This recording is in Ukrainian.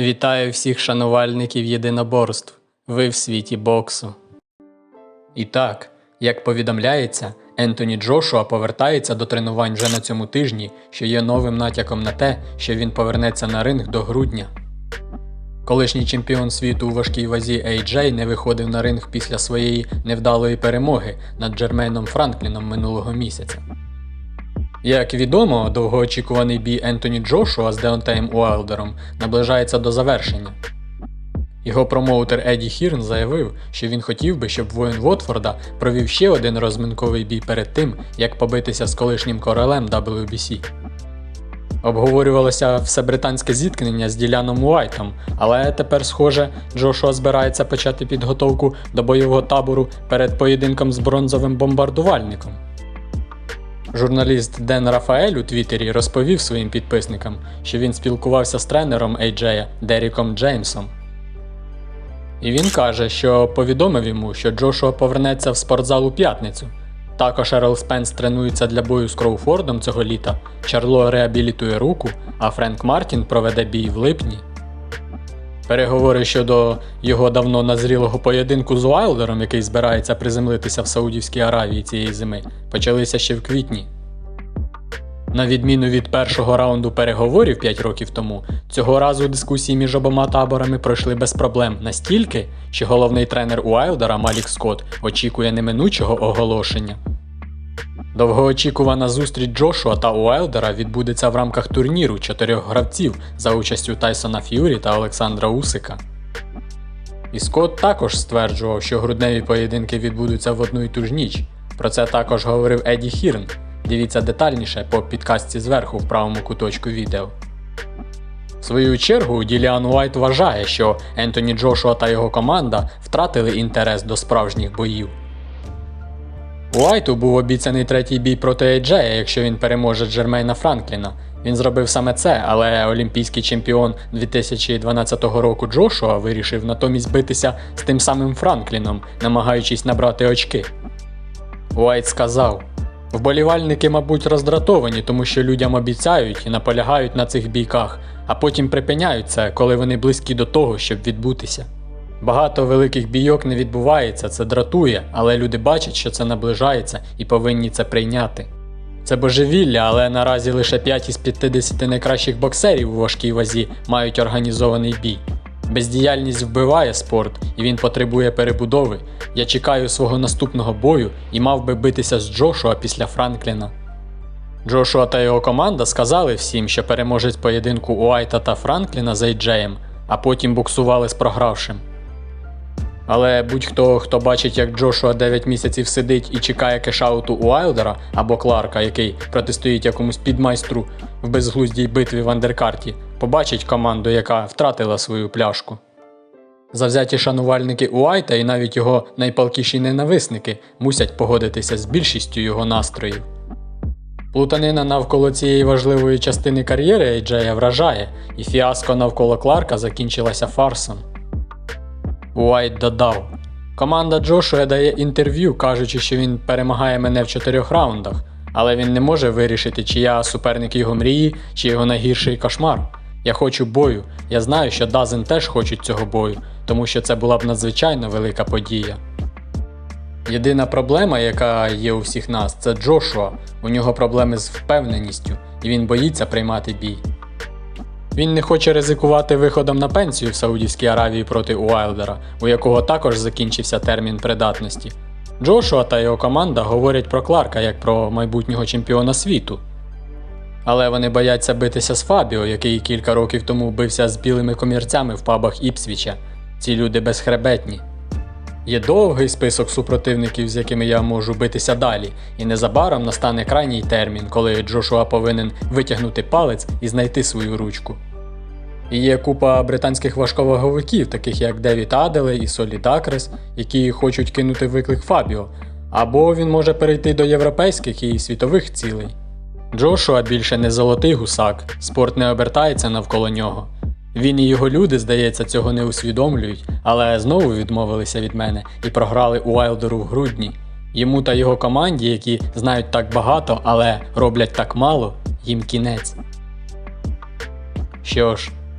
Вітаю всіх шанувальників єдиноборств. Ви в світі боксу. І так, як повідомляється, Ентоні Джошуа повертається до тренувань вже на цьому тижні, що є новим натяком на те, що він повернеться на ринг до грудня. Колишній чемпіон світу у важкій вазі AJ не виходив на ринг після своєї невдалої перемоги над Джермейном Франкліном минулого місяця. Як відомо, довгоочікуваний бій Ентоні Джошуа з Деонтеєм Уайлдером наближається до завершення. Його промоутер Еді Хірн заявив, що він хотів би, щоб воїн Вотфорда провів ще один розминковий бій перед тим, як побитися з колишнім королем WBC. Обговорювалося всебританське зіткнення з Діляном Уайтом, але тепер, схоже, Джошуа збирається почати підготовку до бойового табору перед поєдинком з бронзовим бомбардувальником. Журналіст Ден Рафаель у Твіттері розповів своїм підписникам, що він спілкувався з тренером Ейджея Деріком Джеймсом. І він каже, що повідомив йому, що Джошуа повернеться в спортзал у п'ятницю. Також Ерл Спенс тренується для бою з Кроуфордом цього літа, Чарло реабілітує руку, а Френк Мартін проведе бій в липні. Переговори щодо його давно назрілого поєдинку з Уайлдером, який збирається приземлитися в Саудівській Аравії цієї зими, почалися ще в квітні. На відміну від першого раунду переговорів 5 років тому, цього разу дискусії між обома таборами пройшли без проблем настільки, що головний тренер Уайлдера Малік Скотт очікує неминучого оголошення. Довгоочікувана зустріч Джошуа та Уайлдера відбудеться в рамках турніру чотирьох гравців за участю Тайсона Ф'юрі та Олександра Усика. І Скотт також стверджував, що грудневі поєдинки відбудуться в одну й ту ж ніч. Про це також говорив Еді Хірн. Дивіться детальніше по підкастці зверху в правому куточку відео. В свою чергу Діліан Уайт вважає, що Ентоні Джошуа та його команда втратили інтерес до справжніх боїв. Уайту був обіцяний третій бій проти Ейджея, якщо він переможе Джермейна Франкліна. Він зробив саме це, але олімпійський чемпіон 2012 року Джошуа вирішив натомість битися з тим самим Франкліном, намагаючись набрати очки. Уайт сказав: Вболівальники, мабуть, роздратовані, тому що людям обіцяють і наполягають на цих бійках, а потім припиняють це, коли вони близькі до того, щоб відбутися. Багато великих бійок не відбувається, це дратує, але люди бачать, що це наближається і повинні це прийняти. Це божевілля, але наразі лише 5 із 50 найкращих боксерів у важкій вазі мають організований бій. Бездіяльність вбиває спорт, і він потребує перебудови. Я чекаю свого наступного бою і мав би битися з Джошуа після Франкліна. Джошуа та його команда сказали всім, що переможець поєдинку Уайта та Франкліна з Ейджеєм, а потім буксували з програвшим. Але будь-хто, хто бачить, як Джошуа 9 місяців сидить і чекає кешауту Уайлдера або Кларка, який протистоїть якомусь підмайстру в безглуздій битві в андеркарті, побачить команду, яка втратила свою пляшку. Завзяті шанувальники Уайта і навіть його найпалкіші ненависники мусять погодитися з більшістю його настроїв. Плутанина навколо цієї важливої частини кар'єри Ейджея вражає, і фіаско навколо Кларка закінчилася фарсом. Уайт додав: Команда Джошуа дає інтерв'ю, кажучи, що він перемагає мене в чотирьох раундах, але він не може вирішити, чи я суперник його мрії, чи його найгірший кошмар. Я хочу бою. Я знаю, що Дазен теж хочуть цього бою, тому що це була б надзвичайно велика подія. Єдина проблема, яка є у всіх нас, це Джошуа. У нього проблеми з впевненістю, і він боїться приймати бій. Він не хоче ризикувати виходом на пенсію в Саудівській Аравії проти Уайлдера, у якого також закінчився термін придатності. Джошуа та його команда говорять про Кларка як про майбутнього чемпіона світу. Але вони бояться битися з Фабіо, який кілька років тому бився з білими комірцями в пабах Іпсвіча. Ці люди безхребетні. Є довгий список супротивників, з якими я можу битися далі, і незабаром настане крайній термін, коли Джошуа повинен витягнути палець і знайти свою ручку. І є купа британських важковаговиків, таких як Девід Аделе і Солі Дакрес, які хочуть кинути виклик Фабіо, або він може перейти до європейських і світових цілей. Джошуа більше не золотий гусак, спорт не обертається навколо нього. Він і його люди, здається, цього не усвідомлюють, але знову відмовилися від мене і програли Уайлдеру в грудні. Йому та його команді, які знають так багато, але роблять так мало, їм кінець. Що ж,